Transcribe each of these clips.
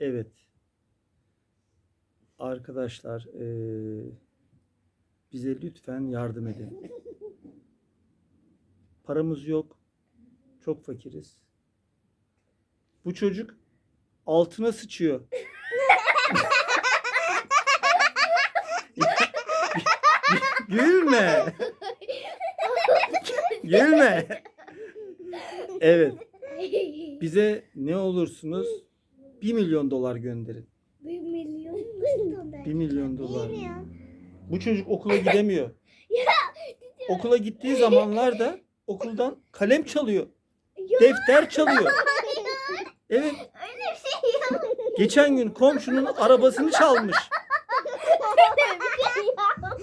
Evet. Arkadaşlar eee, bize lütfen yardım edin. Paramız yok. Çok fakiriz. Bu çocuk altına sıçıyor. Gülme. Gülme. Evet. Bize ne olursunuz 1 milyon dolar gönderin. Bir milyon. 1 milyon dolar. Bu çocuk okula gidemiyor. Okula gittiği zamanlarda okuldan kalem çalıyor. Defter çalıyor. Evet. Öyle bir şey yok. Geçen gün komşunun arabasını çalmış.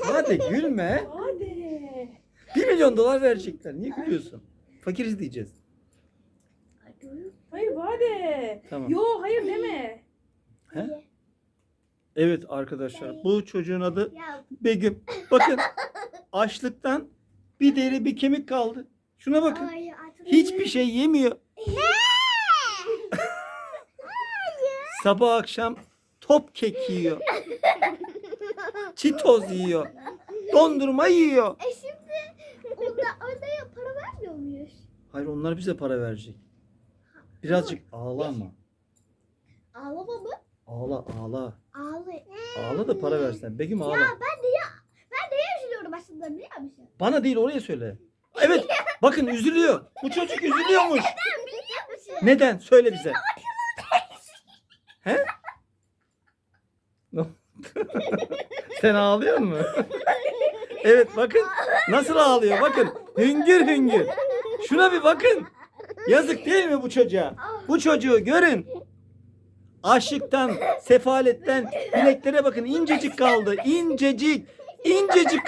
Hadi gülme. Hadi. 1 milyon dolar verecekler. Niye gülüyorsun? Fakiriz diyeceğiz. Hayır hadi. Tamam. Yo hayır deme. He? Evet arkadaşlar bu çocuğun adı Begüm. Bakın açlıktan bir deri bir kemik kaldı. Şuna bakın. Hiçbir şey yemiyor. Sabah akşam top kek yiyor. Çitoz yiyor. Dondurma yiyor. E şimdi onda, onda ya para vermiyor muyuz? Hayır onlar bize para verecek. Birazcık ağlama. Ağlama mı? Ağla ağla. Ağla. Ağla da para versen. Begüm ağla. Ya ben de ya ben de üzülüyorum aslında biliyor musun? Bana değil oraya söyle. Evet bakın üzülüyor. Bu çocuk üzülüyormuş. Ben biliyor musun? Neden? Söyle bize. He? Ne oldu? Sen ağlıyor mu? evet bakın nasıl ağlıyor bakın. Hüngür hüngür. Şuna bir bakın. Yazık değil mi bu çocuğa? Bu çocuğu görün. Açlıktan, sefaletten bileklere bakın incecik kaldı. İncecik. incecik.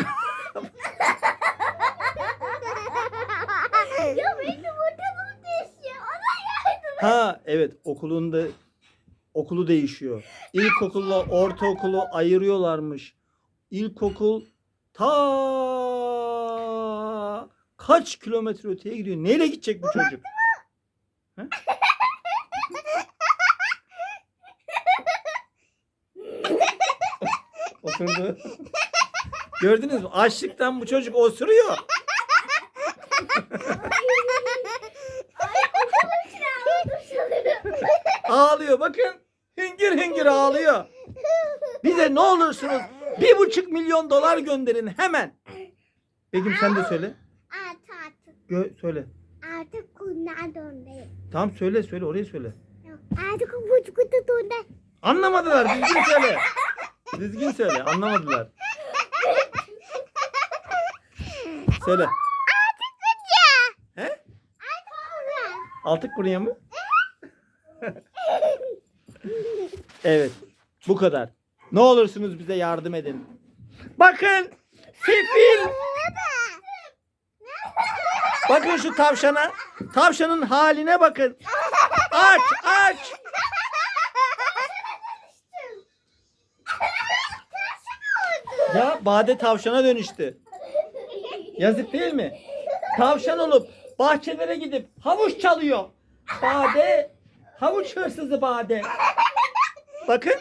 ya benim ortamım değişiyor. Ona yardım. Ha evet okulunda okulu değişiyor. İlkokulla ortaokulu ayırıyorlarmış. İlkokul ta kaç kilometre öteye gidiyor. Neyle gidecek bu çocuk? He? Oturdu. Gördünüz mü? Açlıktan bu çocuk osuruyor. Ağlıyor bakın. Hüngür hüngür ağlıyor. Bize ne olursunuz bir buçuk milyon dolar gönderin hemen. Begüm sen de söyle. Gö- söyle. Artık. Tamam söyle söyle orayı söyle. Artık bu kutu döndü. Anlamadılar düzgün söyle. Düzgün söyle anlamadılar. Söyle. He? Altık kuruya mı? evet. Bu kadar. Ne olursunuz bize yardım edin. Bakın. Sefil. Bakın şu tavşana. Tavşanın haline bakın. Aç aç. Ya Bade tavşana dönüştü. Yazık değil mi? Tavşan olup bahçelere gidip havuç çalıyor. Bade, havuç hırsızı Bade. Bakın,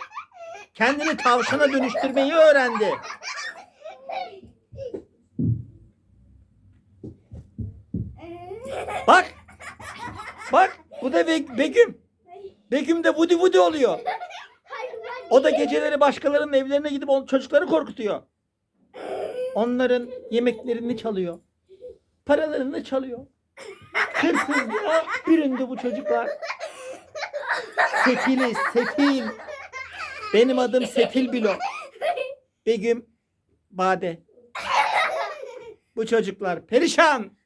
kendini tavşana dönüştürmeyi öğrendi. Bak, bak bu da Be- Begüm. Begüm de Vudi Vudi oluyor. O da geceleri başkalarının evlerine gidip çocukları korkutuyor. Onların yemeklerini çalıyor. Paralarını çalıyor. Hırsızlığa büründü bu çocuklar. Sefiliz, sefil. Benim adım Sefil Bilo. Begüm, Bade. Bu çocuklar perişan.